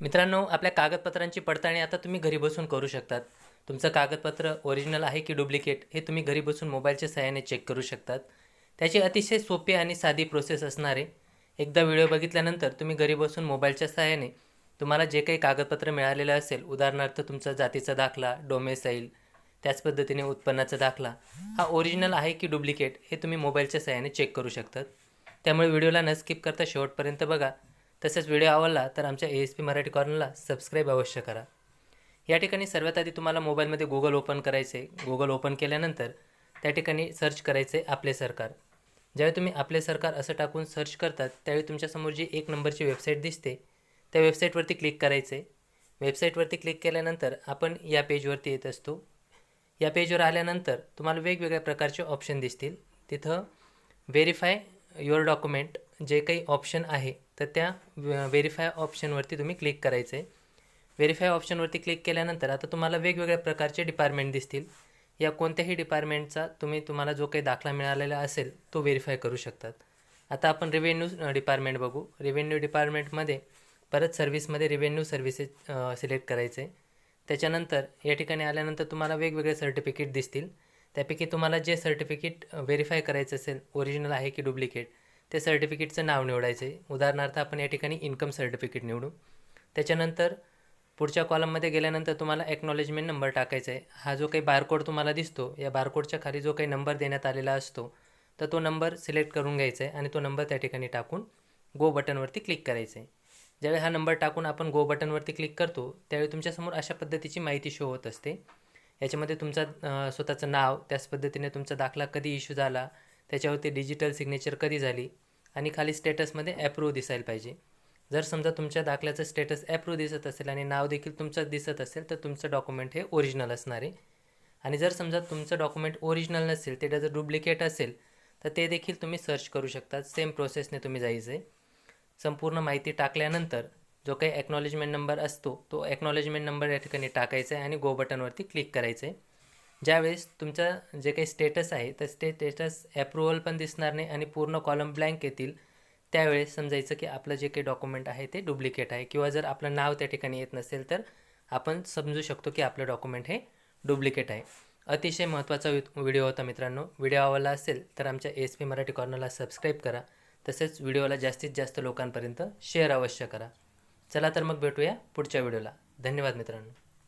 मित्रांनो आपल्या कागदपत्रांची पडताळणी आता तुम्ही घरी बसून करू शकतात. तुमचं कागदपत्र ओरिजिनल आहे की डुप्लिकेट हे तुम्ही घरी बसून मोबाईलच्या सहाय्याने चेक करू शकतात. त्याची अतिशय सोपी आणि साधी प्रोसेस असणारे एकदा व्हिडिओ बघितल्यानंतर तुम्ही घरी बसून मोबाईलच्या सहाय्याने तुम्हाला जे काही कागदपत्र मिळालेलं असेल उदाहरणार्थ तुमचा जातीचा दाखला डोमेसाईल त्याच पद्धतीने उत्पन्नाचा दाखला हा ओरिजिनल आहे की डुप्लिकेट हे तुम्ही मोबाईलच्या सहाय्याने चेक करू शकतात. त्यामुळे व्हिडिओला न स्किप करता शेवटपर्यंत बघा. तसेच व्हिडिओ आवडला तर आमच्या ए एस पी मराठी कॉर्नरला सबस्क्राईब अवश्य करा. या ठिकाणी सर्वात आधी तुम्हाला मोबाईलमध्ये गुगल ओपन करायचे गुगल ओपन केल्यानंतर त्या ठिकाणी सर्च करायचे आपले सरकार. ज्यावेळी तुम्ही आपले सरकार असं टाकून सर्च करतात त्यावेळी तुमच्यासमोर जी एक नंबरची वेबसाईट दिसते त्या वेबसाईटवरती क्लिक करायचे. वेबसाईटवरती क्लिक केल्यानंतर आपण या पेजवरती येत असतो. या पेजवर आल्यानंतर तुम्हाला वेगवेगळ्या प्रकारचे ऑप्शन दिसतील. तिथं व्हेरीफाय युअर डॉक्युमेंट जे काही ऑप्शन आहे तर त्या व्हेरीफाय ऑप्शनवरती तुम्ही क्लिक करायचं. आहे व्हेरीफाय ऑप्शनवरती क्लिक केल्यानंतर आता तुम्हाला वेगवेगळ्या प्रकारचे डिपार्टमेंट दिसतील. या कोणत्याही डिपार्टमेंटचा तुम्ही तुम्हाला जो काही दाखला मिळालेला असेल तो व्हेरीफाय करू शकतात. आता आपण रेव्हेन्यू डिपार्टमेंट बघू. रेव्हेन्यू डिपार्टमेंटमध्ये परत सर्व्हिसमध्ये रेव्हेन्यू सर्व्हिसेस सिलेक्ट करायचे. त्याच्यानंतर या ठिकाणी आल्यानंतर तुम्हाला वेगवेगळे सर्टिफिकेट दिसतील. त्यापैकी तुम्हाला जे सर्टिफिकेट व्हेरीफाय करायचं असेल ओरिजिनल आहे की डुप्लिकेट ते सर्टिफिकेटचं नाव निवडायचं. आहे उदाहरणार्थ आपण या ठिकाणी इन्कम सर्टिफिकेट निवडू. त्याच्यानंतर पुढच्या कॉलममध्ये गेल्यानंतर तुम्हाला एक्नॉलेजमेंट नंबर टाकायचा आहे. हा जो काही बारकोड तुम्हाला दिसतो या बारकोडच्या खाली जो काही नंबर देण्यात आलेला असतो तर तो नंबर सिलेक्ट करून घ्यायचा आहे आणि तो नंबर त्या ठिकाणी टाकून गो बटनवरती क्लिक करायचं आहे. ज्यावेळी हा नंबर टाकून आपण गो बटनवरती क्लिक करतो त्यावेळी तुमच्यासमोर अशा पद्धतीची माहिती शो होत असते. याच्यामध्ये तुमचा स्वतःचं नाव त्याच पद्धतीने तुमचा दाखला कधी इश्यू झाला त्याच्यावरती डिजिटल सिग्नेचर कधी झाली? आणि खाली स्टेटसमध्ये ॲप्रूव्ह दिसायला पाहिजे. जर समजा तुमच्या दाखल्याचं स्टेटस ॲप्रूव्ह दिसत असेल आणि नाव देखील तुमचं दिसत असेल तर तुमचं डॉक्युमेंट हे ओरिजिनल असणार आहे. आणि जर समजा तुमचं डॉक्युमेंट ओरिजिनल नसेल ते जर डुप्लिकेट असेल तर ते देखील तुम्ही सर्च करू शकता सेम प्रोसेसने तुम्ही जायचं आहे संपूर्ण माहिती टाकल्यानंतर जो काही ॲक्नॉलेजमेंट नंबर असतो तो ॲक्नॉलेजमेंट नंबर या ठिकाणी टाकायचा आहे आणि गो बटनवरती क्लिक करायचं आहे ज्यावेळेस तुमचं जे काही स्टेटस आहे तर ते स्टेटस ॲप्रुव्हल पण दिसणार नाही आणि पूर्ण कॉलम ब्लँक येतील. त्यावेळेस समजायचं की आपलं जे काही डॉक्युमेंट आहे ते डुप्लिकेट आहे. किंवा जर आपलं नाव त्या ठिकाणी येत नसेल तर आपण समजू शकतो की आपलं डॉक्युमेंट हे डुप्लिकेट आहे. अतिशय महत्त्वाचा व्हिडिओ होता मित्रांनो. व्हिडिओ आवडला असेल तर आमच्या एस पी मराठी कॉर्नरला सबस्क्राईब करा. तसेच व्हिडिओला जास्तीत जास्त लोकांपर्यंत शेअर अवश्य करा. चला तर मग भेटूया पुढच्या व्हिडिओला धन्यवाद मित्रांनो.